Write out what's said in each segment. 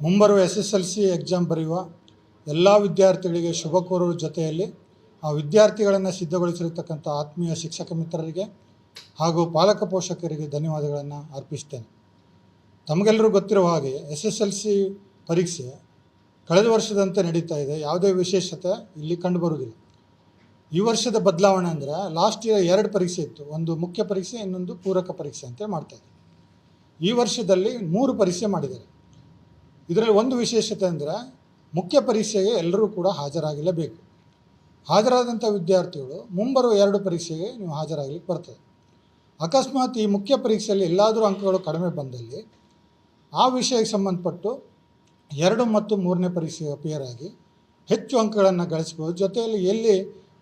ಮುಂಬರುವ S S L C exam ಬರೆಯುವ ಎಲ್ಲ ವಿದ್ಯಾರ್ಥಿಗಳಿಗೆ ಶುಭ ಕೋರುವ ಜೊತೆಯಲ್ಲಿ ಆ ವಿದ್ಯಾರ್ಥಿಗಳನ್ನು ಸಿದ್ಧಗೊಳಿಸಿರತಕ್ಕಂಥ ಆತ್ಮೀಯ ಶಿಕ್ಷಕ ಮಿತ್ರರಿಗೆ ಹಾಗೂ ಪಾಲಕ ಪೋಷಕರಿಗೆ ಧನ್ಯವಾದಗಳನ್ನು ಅರ್ಪಿಸ್ತೇನೆ. ತಮಗೆಲ್ಲರೂ ಗೊತ್ತಿರುವ ಹಾಗೆ ಎಸ್ ಎಸ್ ಎಲ್ ಸಿ ಪರೀಕ್ಷೆ ಕಳೆದ ವರ್ಷದಂತೆ ನಡೀತಾ ಇದೆ. ಯಾವುದೇ ವಿಶೇಷತೆ ಇಲ್ಲಿ ಕಂಡುಬರುವುದಿಲ್ಲ ಈ ವರ್ಷದ ಬದಲಾವಣೆ ಅಂದರೆ ಲಾಸ್ಟ್ ಇಯರ್ ಎರಡು ಪರೀಕ್ಷೆ ಇತ್ತು. ಒಂದು ಮುಖ್ಯ ಪರೀಕ್ಷೆ, ಇನ್ನೊಂದು ಪೂರಕ ಪರೀಕ್ಷೆ ಅಂತ ಮಾಡ್ತಾಯಿದ್ದಾರೆ ಈ ವರ್ಷದಲ್ಲಿ ಮೂರು ಪರೀಕ್ಷೆ ಮಾಡಿದ್ದಾರೆ. ಇದರಲ್ಲಿ ಒಂದು ವಿಶೇಷತೆ ಅಂದರೆ ಮುಖ್ಯ ಪರೀಕ್ಷೆಗೆ ಎಲ್ಲರೂ ಕೂಡ ಹಾಜರಾಗಲೇಬೇಕು ಹಾಜರಾದಂಥ ವಿದ್ಯಾರ್ಥಿಗಳು ಮುಂಬರುವ ಎರಡು ಪರೀಕ್ಷೆಗೆ ನೀವು ಹಾಜರಾಗಲಿಕ್ಕೆ ಬರ್ತದೆ. ಅಕಸ್ಮಾತ್ ಈ ಮುಖ್ಯ ಪರೀಕ್ಷೆಯಲ್ಲಿ ಎಲ್ಲಾದರೂ ಅಂಕಗಳು ಕಡಿಮೆ ಬಂದಲ್ಲಿ ಆ ವಿಷಯಕ್ಕೆ ಸಂಬಂಧಪಟ್ಟು ಎರಡು ಮತ್ತು ಮೂರನೇ ಪರೀಕ್ಷೆಗೆ ಅಪಿಯರ್ ಆಗಿ ಹೆಚ್ಚು ಅಂಕಗಳನ್ನು ಗಳಿಸ್ಬೋದು. ಜೊತೆಯಲ್ಲಿ ಎಲ್ಲಿ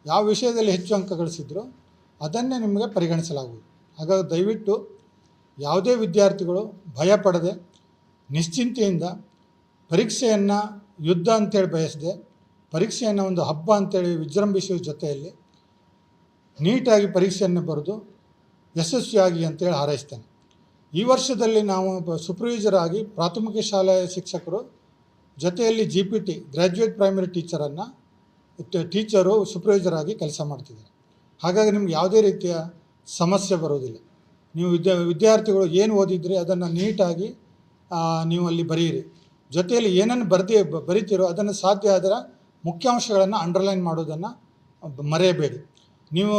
ಯಾವ ವಿಷಯದಲ್ಲಿ ಹೆಚ್ಚು ಅಂಕ ಗಳಿಸಿದ್ರು ಅದನ್ನೇ ನಿಮಗೆ ಪರಿಗಣಿಸಲಾಗುವುದು. ಹಾಗಾಗಿ ದಯವಿಟ್ಟು ಯಾವುದೇ ವಿದ್ಯಾರ್ಥಿಗಳು ಭಯ ಪಡದೆ ನಿಶ್ಚಿಂತೆಯಿಂದ ಪರೀಕ್ಷೆಯನ್ನು ಯುದ್ಧ ಅಂತೇಳಿ ಬಯಸಿದೆ, ಪರೀಕ್ಷೆಯನ್ನು ಒಂದು ಹಬ್ಬ ಅಂತೇಳಿ ವಿಜೃಂಭಿಸುವ ಜೊತೆಯಲ್ಲಿ ನೀಟಾಗಿ ಪರೀಕ್ಷೆಯನ್ನು ಬರೆದು ಯಶಸ್ವಿಯಾಗಿ ಅಂತೇಳಿ ಹಾರೈಸ್ತೇನೆ. ಈ ವರ್ಷದಲ್ಲಿ ನಾವು ಆಗಿ ಪ್ರಾಥಮಿಕ ಶಾಲೆಯ ಶಿಕ್ಷಕರು, ಜೊತೆಯಲ್ಲಿ G P T graduate primary ಟೀಚರನ್ನು teacher ಆಗಿ ಕೆಲಸ ಮಾಡ್ತಿದ್ದಾರೆ. ಹಾಗಾಗಿ ನಿಮ್ಗೆ ಯಾವುದೇ ರೀತಿಯ ಸಮಸ್ಯೆ ಬರೋದಿಲ್ಲ ನೀವು ವಿದ್ಯಾ, ವಿದ್ಯಾರ್ಥಿಗಳು ಏನು ಓದಿದ್ರಿ ಅದನ್ನು ನೀಟಾಗಿ ನೀವು ಅಲ್ಲಿ ಬರೆಯಿರಿ. ಜೊತೆಯಲ್ಲಿ ಏನನ್ನು ಬರ್ದಿ, ಬರಿತೀರೋ ಅದನ್ನು ಸಾಧ್ಯ ಆದರೆ ಮುಖ್ಯಾಂಶಗಳನ್ನು ಅಂಡರ್ಲೈನ್ ಮಾಡೋದನ್ನು ಮರೆಯಬೇಡಿ. ನೀವು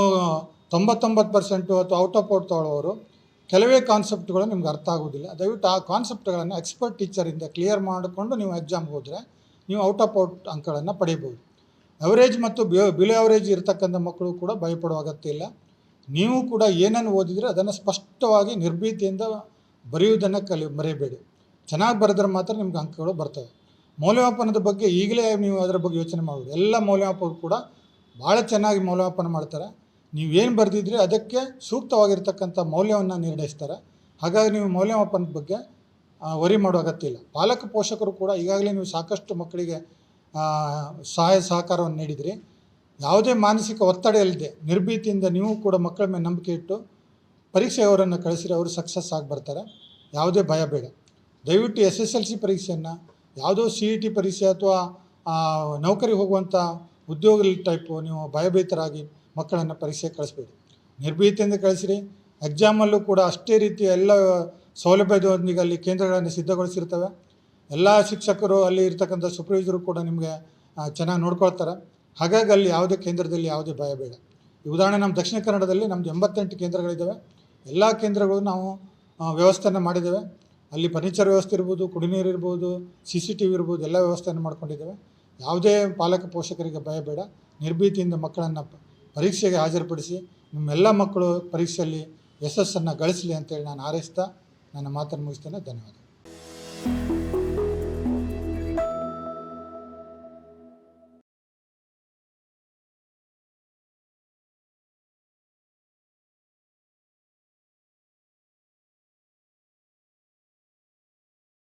ತೊಂಬತ್ತೊಂಬತ್ತು ಪರ್ಸೆಂಟು ಅಥವಾ ಔಟ್ ಆಫ್ ಔಟ್ ತೊಗೊಳ್ಳೋರು, ಕೆಲವೇ ಕಾನ್ಸೆಪ್ಟ್ಗಳು ನಿಮ್ಗೆ ಅರ್ಥ ಆಗೋದಿಲ್ಲ ದಯವಿಟ್ಟು ಆ ಕಾನ್ಸೆಪ್ಟ್ಗಳನ್ನು ಎಕ್ಸ್ಪರ್ಟ್ ಟೀಚರಿಂದ ಕ್ಲಿಯರ್ ಮಾಡಿಕೊಂಡು ನೀವು ಎಕ್ಸಾಮ್ಗೆ ಹೋದರೆ ನೀವು ಔಟ್ ಆಫ್ ಔಟ್ ಅಂಕಗಳನ್ನು ಪಡಿಬೋದು ಅವರೇಜ್ ಮತ್ತು ಬಿಲೋ ಅವರೇಜ್ ಇರತಕ್ಕಂಥ ಮಕ್ಕಳು ಕೂಡ ಭಯಪಡುವ ಅಗತ್ಯ ಇಲ್ಲ. ನೀವು ಕೂಡ ಏನನ್ನು ಓದಿದರೆ ಅದನ್ನು ಸ್ಪಷ್ಟವಾಗಿ ನಿರ್ಭೀತಿಯಿಂದ ಬರೆಯುವುದನ್ನು ಕಲಿ, ಮರೆಯಬೇಡಿ. ಚೆನ್ನಾಗಿ ಬರೆದ್ರೆ ಮಾತ್ರ ನಿಮ್ಗೆ ಅಂಕಗಳು ಬರ್ತವೆ. ಮೌಲ್ಯಮಾಪನದ ಬಗ್ಗೆ ಈಗಲೇ ನೀವು ಅದರ ಬಗ್ಗೆ ಯೋಚನೆ ಮಾಡಬೇಕು ಎಲ್ಲ ಮೌಲ್ಯಮಾಪಕರು ಕೂಡ ಭಾಳ ಚೆನ್ನಾಗಿ ಮೌಲ್ಯಮಾಪನ ಮಾಡ್ತಾರೆ. ನೀವೇನು ಬರೆದಿದ್ರಿ ಅದಕ್ಕೆ ಸೂಕ್ತವಾಗಿರ್ತಕ್ಕಂಥ ಮೌಲ್ಯವನ್ನು ನಿರ್ಣಯಿಸ್ತಾರೆ. ಹಾಗಾಗಿ ನೀವು ಮೌಲ್ಯಮಾಪನದ ಬಗ್ಗೆ ವರಿ ಮಾಡೋ ಅಗತ್ಯ ಇಲ್ಲ. ಪಾಲಕ ಪೋಷಕರು ಕೂಡ ಈಗಾಗಲೇ ನೀವು ಸಾಕಷ್ಟು ಮಕ್ಕಳಿಗೆ ಸಹಾಯ ಸಹಕಾರವನ್ನು ನೀಡಿದ್ರಿ. ಯಾವುದೇ ಮಾನಸಿಕ ಒತ್ತಡ ಇಲ್ಲದೆ ನಿರ್ಭೀತಿಯಿಂದ ನೀವು ಕೂಡ ಮಕ್ಕಳ ಮೇಲೆ ನಂಬಿಕೆ ಇಟ್ಟು ಪರೀಕ್ಷೆಯವರನ್ನು ಕಳಿಸಿರಿ, ಅವರು ಸಕ್ಸಸ್ ಆಗಿ ಬರ್ತಾರೆ. ಯಾವುದೇ ಭಯ ಬೇಡ. ದಯವಿಟ್ಟು ಎಸ್ ಎಸ್ ಎಲ್ ಸಿ ಪರೀಕ್ಷೆಯನ್ನು, ಯಾವುದೋ ಸಿ ಇ ಟಿ ಪರೀಕ್ಷೆ ಅಥವಾ ನೌಕರಿ ಹೋಗುವಂಥ ಉದ್ಯೋಗ ಟೈಪು ನೀವು ಭಯಭೀತರಾಗಿ ಮಕ್ಕಳನ್ನು ಪರೀಕ್ಷೆ ಕಳಿಸ್ಬೇಡಿ. ನಿರ್ಭೀತಿಯಿಂದ ಕಳಿಸಿರಿ. ಎಕ್ಸಾಮಲ್ಲೂ ಕೂಡ ಅಷ್ಟೇ ರೀತಿಯ ಎಲ್ಲ ಸೌಲಭ್ಯದೊಂದಿಗೆ ಅಲ್ಲಿ ಕೇಂದ್ರಗಳನ್ನು ಸಿದ್ಧಗೊಳಿಸಿರ್ತವೆ. ಎಲ್ಲ ಶಿಕ್ಷಕರು ಅಲ್ಲಿ ಇರ್ತಕ್ಕಂಥ ಸೂಪರ್ವೈಸರು ಕೂಡ ನಿಮಗೆ ಚೆನ್ನಾಗಿ ನೋಡ್ಕೊಳ್ತಾರೆ. ಹಾಗಾಗಿ ಅಲ್ಲಿ ಯಾವುದೇ ಕೇಂದ್ರದಲ್ಲಿ ಯಾವುದೇ ಭಯ ಬೇಡ. ಉದಾಹರಣೆ ನಮ್ಮ ದಕ್ಷಿಣ ಕನ್ನಡದಲ್ಲಿ ನಮ್ಮದು ಎಂಬತ್ತೆಂಟು ಕೇಂದ್ರಗಳಿದ್ದಾವೆ ಎಲ್ಲ ಕೇಂದ್ರಗಳು ನಾವು ವ್ಯವಸ್ಥೆಯನ್ನು ಮಾಡಿದ್ದೇವೆ. ಅಲ್ಲಿ ಫರ್ನಿಚರ್ ವ್ಯವಸ್ಥೆ ಇರ್ಬೋದು, ಕುಡಿನೀರು ಇರ್ಬೋದು ಸಿ ಸಿ ಟಿ ವಿ ಇರ್ಬೋದು, ಎಲ್ಲ ವ್ಯವಸ್ಥೆಯನ್ನು ಮಾಡ್ಕೊಂಡಿದ್ದೇವೆ. ಯಾವುದೇ ಪಾಲಕ ಪೋಷಕರಿಗೆ ಭಯ ಬೇಡ. ನಿರ್ಭೀತಿಯಿಂದ ಮಕ್ಕಳನ್ನು ಪರೀಕ್ಷೆಗೆ ಹಾಜರುಪಡಿಸಿ, ನಿಮ್ಮೆಲ್ಲ ಮಕ್ಕಳು ಪರೀಕ್ಷೆಯಲ್ಲಿ ಯಶಸ್ಸನ್ನು ಗಳಿಸಲಿ ಅಂತೇಳಿ ನಾನು ಹಾರೈಸ್ತಾ, ನನ್ನ ಮಾತನ್ನು ಮುಗಿಸ್ತೇನೆ. ಧನ್ಯವಾದ